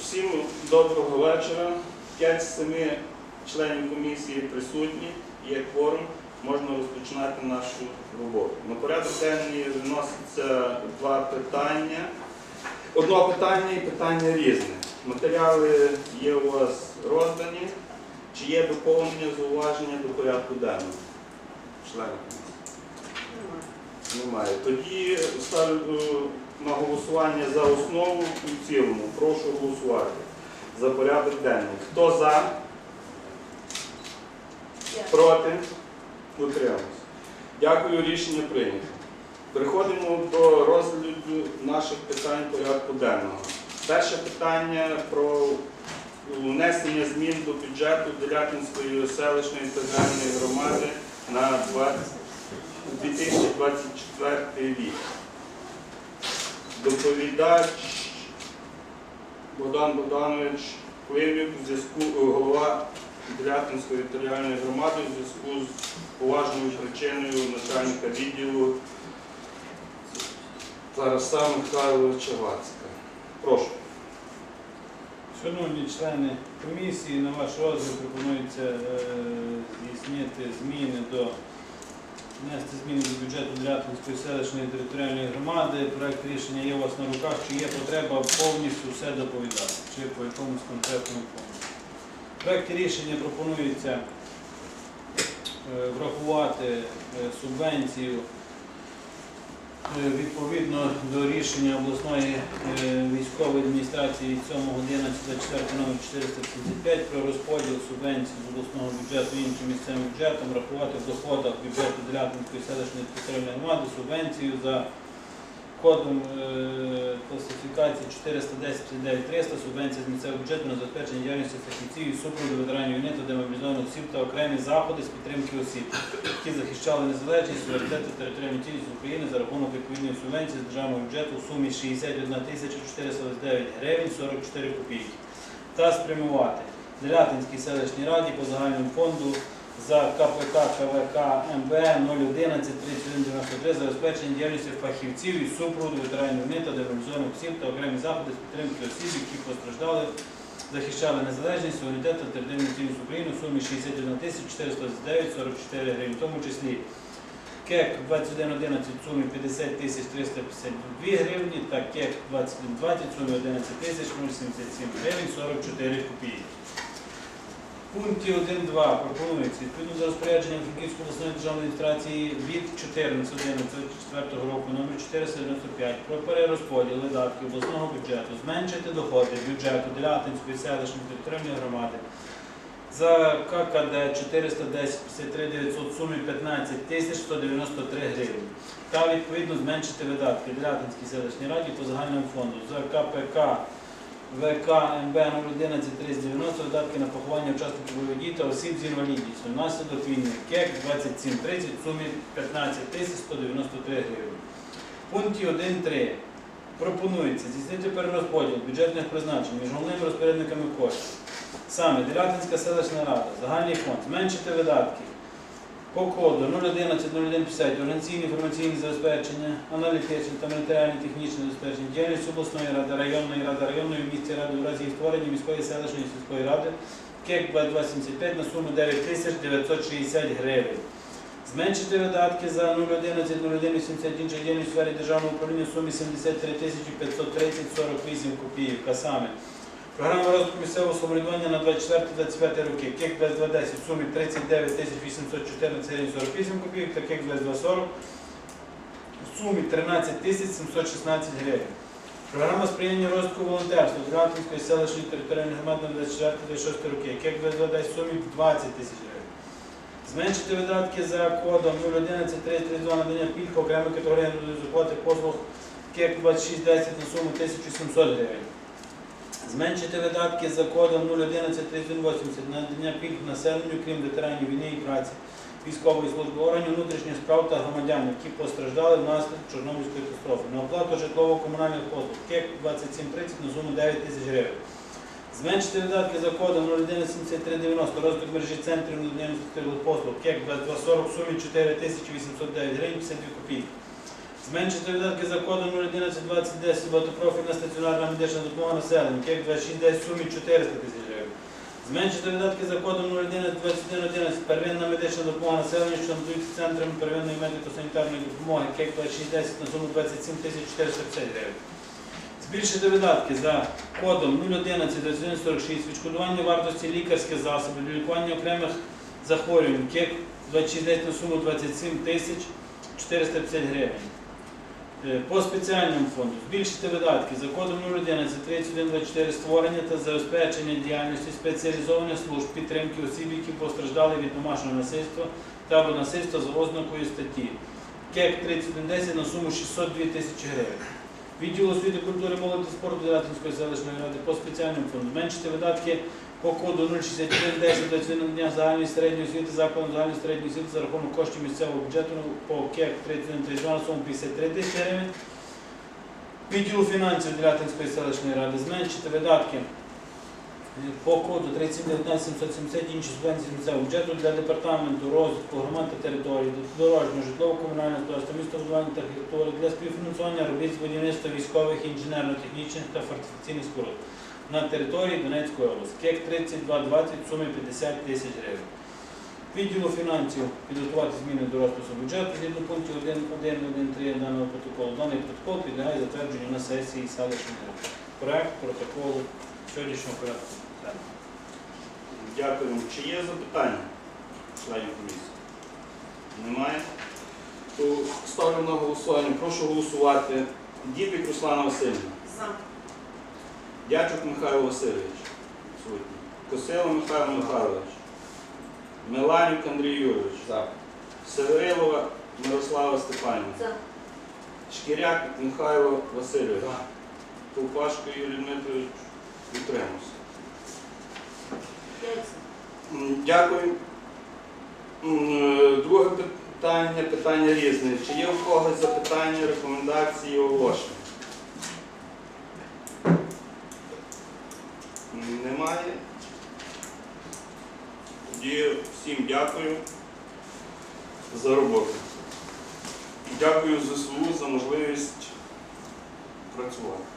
Всім доброго вечора. П'ять з семи членів комісії присутні, є кворум, можна розпочинати нашу роботу. На порядок денний виноситься два питання. Одне питання і питання різне. Матеріали є у вас роздані. Чи є доповнення, зауваження до порядку денного? Членів комісії? Немає. Тоді ставлю на голосування за основу і в цілому. Прошу голосувати за порядок денний. Хто за? Проти? Утримався. Дякую, рішення прийнято. Переходимо до розгляду наших питань порядку денного. Перше питання про внесення змін до бюджету Делятинської селищної територіальної громади на 2024 рік. Доповідач Богдан Богданович Кливів, зв'язку е, голова Делятинської територіальної громади у зв'язку з поважною причиною начальника відділу Тараса Михайловича Вацька. Прошу. Шановні члени комісії, на ваш розгляд пропонується е, здійснити зміни до внести зміни до бюджету Делятинської селищної територіальної громади. Проект рішення є у вас на руках. Чи є потреба повністю все доповідати, чи по якомусь конкретному пункту. В проекті рішення пропонується е, врахувати е, субвенцію Відповідно до рішення обласної е, військової адміністрації 7 години 4 номер 475 про розподіл субвенцій з обласного бюджету іншим місцевим бюджетом, рахувати в доходах бюджету Делятинської селищної територіальної громади субвенцію за кодом е, класифікації 410 300 субвенція з місцевого бюджету на забезпечення діяльності фахівців і супроводу ветеранів війни та демобілізованих осіб та окремі заходи з підтримки осіб які захищали незалежність, суверенітет та територіальну цілісність України за рахунок відповідної субвенції з державного бюджету у сумі 61 тисяча 429 гривень 44 копійки. Та спрямувати Делятинській селищній раді по загальному фонду за КПК КВК МБ 011 3193 забезпечення діяльності фахівців і супроводу ветеранів війни та демобілізованих осіб та окремі заходи з підтримки осіб, які постраждали захищали незалежність, суверенітет та територіальну цілісність України в сумі 61 тисяч 409 44 гривень, в тому числі КЕК 2111 в сумі 50 тисяч 352 гривні та КЕК 2120 в сумі 11 тисяч 077 гривень 44 копійки. Пункті 1.2 пропонується відповідно до розпорядження Франківської обласної державної адміністрації від 14.11.4 року номер 495 про перерозподіл видатків обласного бюджету, зменшити доходи бюджету Делятинської селищної територіальної громади за ККД 410 53 900 сумі 15 тисяч 193 гривень та відповідно зменшити видатки Делятинській селищній раді по загальному фонду. За КПК ВК МБ 011 390 видатки на поховання учасників бойових дій та осіб з інвалідністю внаслідок війни КЕК 2730 в сумі 15 тисяч 193 гривень. В пункті 1.3 пропонується здійснити перерозподіл бюджетних призначень між головними розпорядниками коштів. Саме Делятинська селищна рада, загальний фонд, зменшити видатки по коду 011 0150 організаційні інформаційні забезпечення, аналітичне та матеріальне технічне забезпечення, діяльність обласної ради, районної ради, районної в місті ради у разі створення міської селищної сільської ради КЕК 275 на суму 9 960 гривень. Зменшити видатки за 011 0180 інших діяльність у сфері державного управління в сумі 73 тисячі 530 48 копійок. А саме Програма розвитку місцевого самоврядування на 24-25 роки. КЕК 2210 в сумі 39 тисяч 814 гривень 48 копійок та КЕК 2240 в сумі 13 716 гривень. Програма сприяння розвитку волонтерства Дратинської селищної територіальної громади на 24-26 роки. КЕК 2210 в сумі 20 тисяч гривень. Зменшити видатки за кодом 011 332 надання пільг окремих категорій з оплати послуг КЕК 2610 на суму 1700 гривень. Зменшити видатки за кодом 011 3180 на надання пільг населенню, крім ветеранів війни і праці, військової служби органів внутрішніх справ та громадян, які постраждали внаслідок Чорнобильської катастрофи. На оплату житлово-комунальних послуг КЕК 2730 на суму 9 тисяч гривень. Зменшити видатки за кодом 017390 розвиток мережі центрів надання послуг КЕК 2240 в сумі 4 тисячі 809 гривень 52 копійки. Зменшити видатки за кодом 0112010 багатопрофільна стаціонарна медична допомога населенню, КЕК 2610 в сумі 400 тисяч гривень. Зменшити видатки за кодом 0112111 первинна медична допомога населенню, що надаються центрами первинної медико-санітарної допомоги, КЕК 2610 на суму 27 тисяч 450 гривень. Збільшити видатки за кодом 0112146 відшкодування вартості лікарських засобів лікування окремих захворювань, КЕК 2610 на суму 27 тисяч 450 гривень. Е, По спеціальному фонду збільшити видатки за кодом 011 3124 створення та забезпечення діяльності спеціалізованих служб підтримки осіб, які постраждали від домашнього насильства та або насильства за ознакою статті. КЕК 3110 на суму 602 тисячі гривень. Відділ освіти, культури, молоді спорту Дятинської селищної ради по спеціальному фонду зменшити видатки по коду 06110 до ціни дня загальної середньої освіти закладом загальної середньої освіти за рахунок коштів місцевого бюджету по КЕК 3132 на суму 53 тисячі гривень. Відділу фінансів Дятинської селищної ради зменшити видатки по коду 3719770 інші субвенції місцевого бюджету для департаменту розвитку громад та територій, дорожнього, житлово-комунального господарства, містобудування та архітектури для співфінансування робіт з будівництва військових, інженерно-технічних та фортифікаційних споруд на території Донецької області. КЕК 3220 в сумі 50 тисяч гривень. Відділу фінансів підготувати зміни до розпису бюджету згідно пунктів 1.1.1.3 даного протоколу. Даний протокол підлягає затвердженню на сесії селищної ради. Проект протоколу сьогоднішнього порядку. Дякую. Чи є запитання членів комісії? Немає. То ставлю на голосування. Прошу голосувати. Дібік Руслана Васильівна. За. Дячук Михайло Васильович. Відсутній. Косило Михайло Михайлович. Меланюк Андрій Юрійович. За. Северилова Мирослава Степанівна. За. Шкіряк Михайло Васильович. Ковпашко Юрій Дмитрович. Утримався. Дякую. Е, Друге питання, питання різне. Чи є у когось запитання, рекомендації, оголошення? Немає. Тоді всім дякую за роботу. Дякую ЗСУ за можливість працювати.